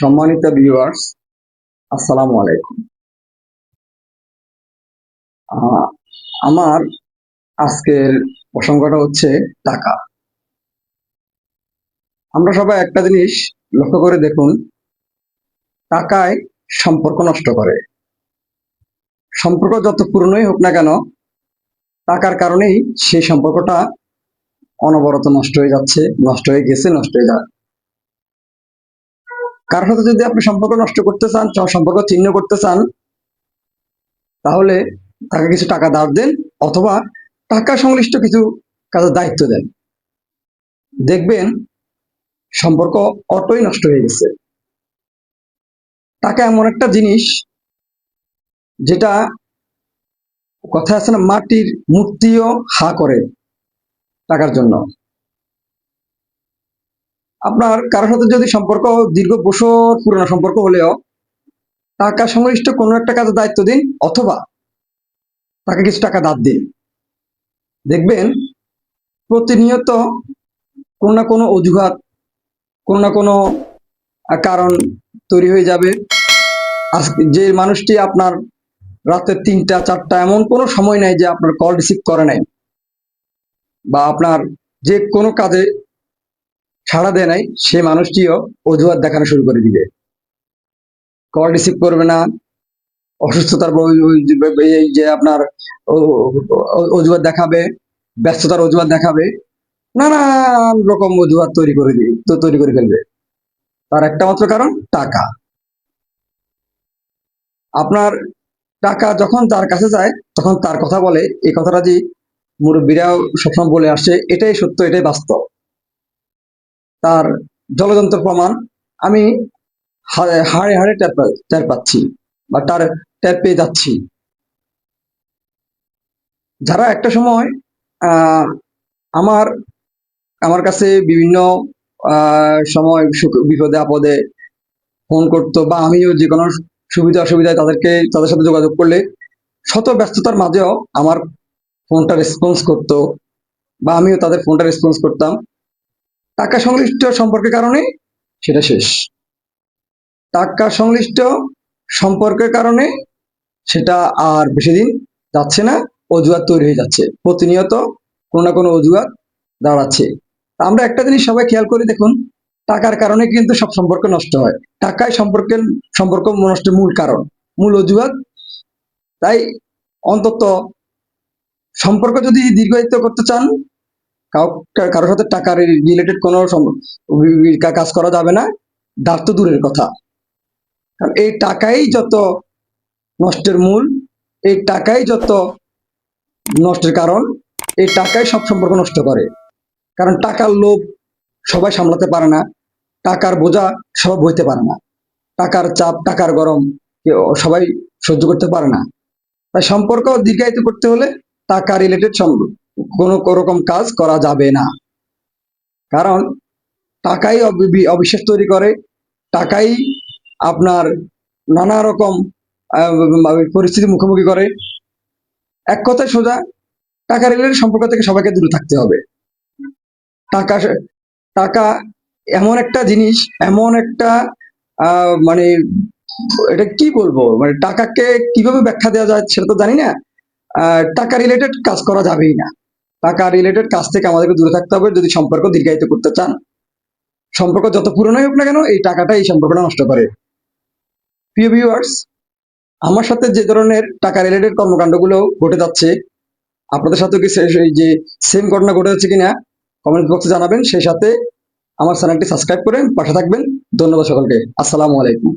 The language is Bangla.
সম্মানিত ভিউয়ার্স আসসালামু আলাইকুম। আমার আজকের প্রসঙ্গটা হচ্ছে টাকা। আমরা সবাই একটা জিনিস লক্ষ্য করে দেখুন, টাকায় সম্পর্ক নষ্ট করে। সম্পর্ক যত পুরনোই হোক না কেন, টাকার কারণেই সেই সম্পর্কটা অনবরত নষ্ট হয়ে যাচ্ছে, নষ্ট হয়ে গেছে, নষ্ট হয়ে যাবে কারোর সাথে যদি আপনি সম্পর্ক নষ্ট করতে চান সম্পর্ক ছিন্ন করতে চান, তাহলে তাকে কিছু টাকা ধার দেন অথবা টাকা সংশ্লিষ্ট কিছু কাজের দায়িত্ব দেন। দেখবেন সম্পর্ক অটোই নষ্ট হয়ে গেছে। টাকা এমন একটা জিনিস যেটা কথা আছে না, মাটির মূর্তিও হা করে টাকার জন্য। আপনার কারোর সাথে যদি সম্পর্ক দীর্ঘ বছর পুরনো সম্পর্ক হলেও টাকা সংশ্লিষ্ট কোনো একটা কাজে দায়িত্ব দিন অথবা তাকে কিছু টাকা দাঁত দিন। দেখবেন প্রতিনিয়ত কোনো না কোনো অজুহাত, কোনো না কোনো কারণ তৈরি হয়ে যাবে। যে মানুষটি আপনার রাতে তিনটা, চারটা এমন কোনো সময় নাই যে আপনার কল রিসিভ করে নাই বা আপনার যে কোনো কাজে সাড়া দেয় নাই, সে মানুষটিও অজুহাত দেখানো শুরু করে দিবে। কল রিসিভ করবে না, অসুস্থতার যে- আপনার অজুহাত দেখাবে, ব্যস্ততার অজুহাত দেখাবে, নানান রকম অজুহাত তৈরি করে দিবে তো তৈরি করে ফেলবে। তার একটা মাত্র কারণ, টাকা। আপনার টাকা যখন তার কাছে যায়, তখন তার কথা বলে, এই কথাটা যে মুরব্বীরাও সবসময় বলে আসছে, এটাই সত্য, এটাই বাস্তব। তার জলযন্ত্র প্রমাণ আমি হাড়ে হাড়ে টের পা- টের পাচ্ছি বা তার টের পেয়ে যাচ্ছি। যারা একটা সময় আমার আমার কাছে বিভিন্ন সময় বিপদে, আপদে ফোন করতো বা আমিও যে কোনো সুবিধা, অসুবিধায় তাদেরকে, তাদের সাথে যোগাযোগ করলে শত ব্যস্ততার মাঝেও আমার ফোনটা রেসপন্স করতো বা আমিও তাদের ফোনটা রেসপন্স করতাম। টাকা সংশ্লিষ্ট সম্পর্কের কারণে? সেটা শেষ। টাকা সংশ্লিষ্ট সম্পর্কের কারণে? সেটা আর বেশি দিন যাচ্ছে না অজুহাত তৈরি হয়ে যাচ্ছে। প্রতিনিয়ত কোনো না কোনো অজুহাত দাঁড়াচ্ছে। আমরা একটা জিনিস সবাই খেয়াল করি দেখুন টাকার কারণে কিন্তু সব সম্পর্ক নষ্ট হয়। টাকায় সম্পর্কের সম্পর্ক নষ্টের মূল কারণ মূল অজুহাত। তাই অন্তত সম্পর্ক যদি দীর্ঘায়িত করতে চান কারোর সাথে টাকার রিলেটেড কোনো কাজ করা যাবে না। দাঁড় তো দূরের কথা। কারণ এই টাকাই যত নষ্টের মূল, এই টাকাই যত নষ্টের কারণ, এই টাকাই সব সম্পর্ক নষ্ট করে। কারণ টাকার লোভ সবাই সামলাতে পারে না। টাকার বোঝা সবাই বইতে পারে না। টাকার চাপ, টাকার গরম সবাই সহ্য করতে পারে না। তাই সম্পর্ক দীর্ঘায়িত করতে হলে টাকা রিলেটেড কোনো রকম কাজ করা যাবে না। কারণ টাকাই অবি- অবিশ্বাস তৈরি করে, টাকাই আপনার নানা রকম পরিস্থিতি মুখোমুখি করে। এক কথায় সোজা, টাকা রিলেটেড সম্পর্ক থেকে সবাইকে দূরে থাকতে হবে। টাকা টাকা এমন একটা জিনিস, এমন একটা মানে এটা কি বলব? মানে টাকাকে কীভাবে ব্যাখ্যা দেওয়া যায় সেটা তো জানি না। টাকা রিলেটেড কাজ করা যাবেই না। টাকা রিলেটেড কাজ থেকে আমাদেরকে দূরে থাকতে হবে যদি সম্পর্ক দীর্ঘায়িত করতে চান। সম্পর্ক যত পুরনোই হোক না কেন, এই টাকাটা এই সম্পর্কটা নষ্ট করে। প্রিয় ভিউয়ার্স আমার সাথে যে ধরনের টাকা রিলেটেড কর্মকাণ্ডগুলো ঘটে যাচ্ছে, আপনাদের সাথে কি যে সেম ঘটনা ঘটে যাচ্ছে কিনা কমেন্ট বক্সে জানাবেন। সেই সাথে আমার চ্যানেলটি সাবস্ক্রাইব করেন, পাশে থাকবেন। ধন্যবাদ সকলকে। আসসালামু আলাইকুম।